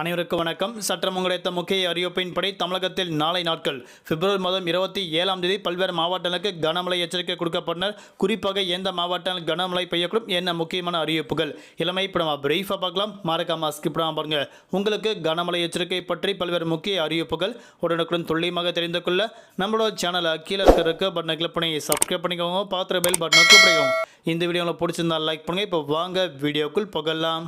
அனைவருக்கும் வணக்கம். சற்றம் கிடைத்த முக்கிய அறிவிப்பின்படி தமிழகத்தில் நாளை நாட்கள் பிப்ரவரி மாதம் இருபத்தி ஏழாம் தேதி பல்வேறு மாவட்டங்களுக்கு கனமழை எச்சரிக்கை கொடுக்கப்பட்டனர். குறிப்பாக எந்த மாவட்டங்கள் கனமழை பெய்யக்கூடும் என்ன முக்கியமான அறிவிப்புகள்? இளமை இப்போ நம்ம பிரீஃபாக பார்க்கலாம். மறக்காம ஸ்கிப் பாருங்கள் பாருங்க. உங்களுக்கு கனமழை எச்சரிக்கை பற்றி பல்வேறு முக்கிய அறிவிப்புகள் உடனுக்குடன் துல்லியமாக தெரிந்து கொள்ள நம்மளோட சேனலை கீழே இருக்கிற பட்டனை கிளிக் பண்ணி சப்ஸ்கிரைப் பண்ணிக்கோங்க. பாத்திர பெல் பட்டனை கூப்பிடுங்க இந்த வீடியோ உங்களுக்கு பிடிச்சிருந்தா லைக் பண்ணுங்கள் இப்போ வாங்க வீடியோக்குள் புகழலாம்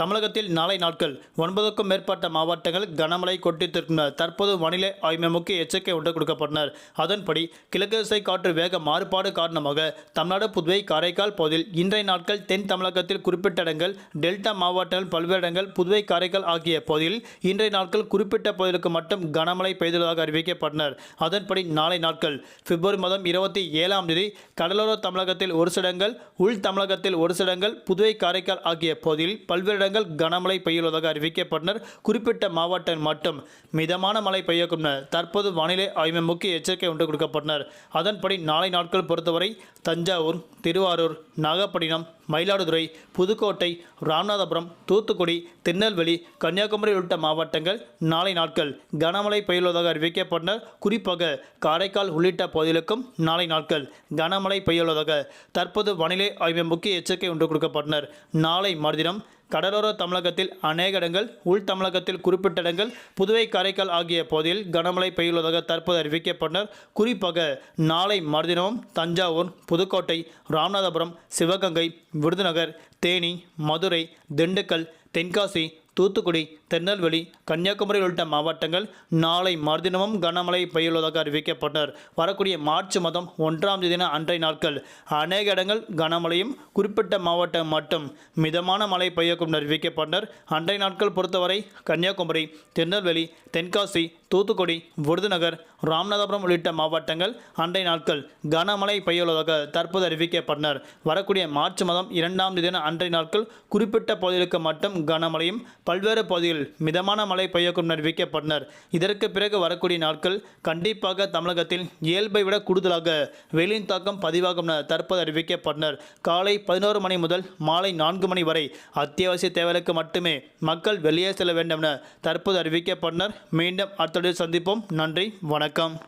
தமிழகத்தில் நாளை நாட்கள் ஒன்பதுக்கும் மேற்பட்ட மாவட்டங்கள் கனமழை கொட்டித்திருக்கின்றனர் தற்போது வானிலை ஆய்வு முக்கிய எச்சரிக்கை ஒன்று கொடுக்கப்பட்டனர். அதன்படி கிழக்கு திசை காற்று வேக மாறுபாடு காரணமாக தமிழ்நாடு புதுவை காரைக்கால் பகுதியில் இன்றைய நாட்கள் தென் தமிழகத்தில் குறிப்பிட்ட இடங்கள் டெல்டா மாவட்டங்கள் பல்வேறு இடங்கள் புதுவை காரைக்கால் ஆகிய பகுதியில் இன்றைய நாட்கள் குறிப்பிட்ட பகுதிகளுக்கு மட்டும் கனமழை பெய்துள்ளதாக அறிவிக்கப்பட்டனர். அதன்படி நாளை நாட்கள் பிப்ரவரி மாதம் இருபத்தி ஏழாம் தேதி கடலோர தமிழகத்தில் ஒரு சில இடங்கள் உள் தமிழகத்தில் ஒரு சில இடங்கள் புதுவை காரைக்கால் ஆகிய பகுதியில் பல்வேறு இடங்கள் கனமழை பெய்யுள்ளதாக அறிவிக்கப்பட்டனர். குறிப்பிட்ட மாவட்டம் மட்டும் மிதமான மழை பெய்யக்கும் தற்போது வானிலை ஆய்வு முக்கிய எச்சரிக்கை ஒன்று கொடுக்கப்பட்டனர். அதன்படி நாளை நாட்கள் பொறுத்தவரை தஞ்சாவூர் திருவாரூர் நாகப்பட்டினம் மயிலாடுதுறை புதுக்கோட்டை ராமநாதபுரம் தூத்துக்குடி திருநெல்வேலி கன்னியாகுமரி உள்ளிட்ட மாவட்டங்கள் நாளை நாட்கள் கனமழை பெய்யுள்ளதாக அறிவிக்கப்பட்டனர். குறிப்பாக காரைக்கால் உள்ளிட்ட பகுதிகளுக்கும் நாளை நாட்கள் கனமழை பெய்யுள்ளதாக தற்போது வானிலை ஆய்வு முக்கிய எச்சரிக்கை ஒன்று கொடுக்கப்பட்டனர். நாளை மறுதினம் கடலோர தமிழகத்தில் அநேக இடங்கள் உள் தமிழகத்தில் குறிப்பிட்ட இடங்கள் புதுவை காரைக்கால் ஆகிய பகுதியில் கனமழை பெய்யுள்ளதாக தற்போது அறிவிக்கப்பட்டனர். குறிப்பாக நாளை மறுதினமும் தஞ்சாவூர் புதுக்கோட்டை ராமநாதபுரம் சிவகங்கை விருதுநகர் தேனி மதுரை திண்டுக்கல் தென்காசி தூத்துக்குடி திருநெல்வேலி கன்னியாகுமரி உள்ளிட்ட மாவட்டங்கள் நாளை மறுதினமும் கனமழை பெய்யுள்ளதாக அறிவிக்கப்பட்டனர். வரக்கூடிய மார்ச் மாதம் ஒன்றாம் தேதின அன்றைய நாட்கள் அநேக இடங்கள் கனமழையும் குறிப்பிட்ட மாவட்டம் மட்டும் மிதமான மழை பெய்யக்கும் அறிவிக்கப்பட்டனர். அன்றைய நாட்கள் பொறுத்தவரை கன்னியாகுமரி திருநெல்வேலி தென்காசி தூத்துக்குடி விருதுநகர் ராமநாதபுரம் உள்ளிட்ட மாவட்டங்கள் அண்டை நாட்கள் கனமழை பெய்யுள்ளதாக தற்போது அறிவிக்கப்பட்டனர். வரக்கூடிய மார்ச் மாதம் இரண்டாம் தேதி அன்றைய நாட்கள் குறிப்பிட்ட பகுதிகளுக்கு மட்டும் கனமழையும் பல்வேறு பகுதிகளில் மிதமான மழை பெய்யக்கும் அறிவிக்கப்பட்டனர். இதற்கு பிறகு வரக்கூடிய நாட்கள் கண்டிப்பாக தமிழகத்தில் இயல்பை விட கூடுதலாக வெயிலின் தாக்கம் பதிவாகும் என தற்போது அறிவிக்கப்பட்டனர். காலை பதினோரு மணி முதல் மாலை நான்கு மணி வரை அத்தியாவசிய தேவைகளுக்கு மட்டுமே மக்கள் வெளியே செல்ல வேண்டும் என தற்போது அறிவிக்கப்பட்டனர். மீண்டும் அடுத்த சந்திப்போம். நன்றி. வணக்கம்.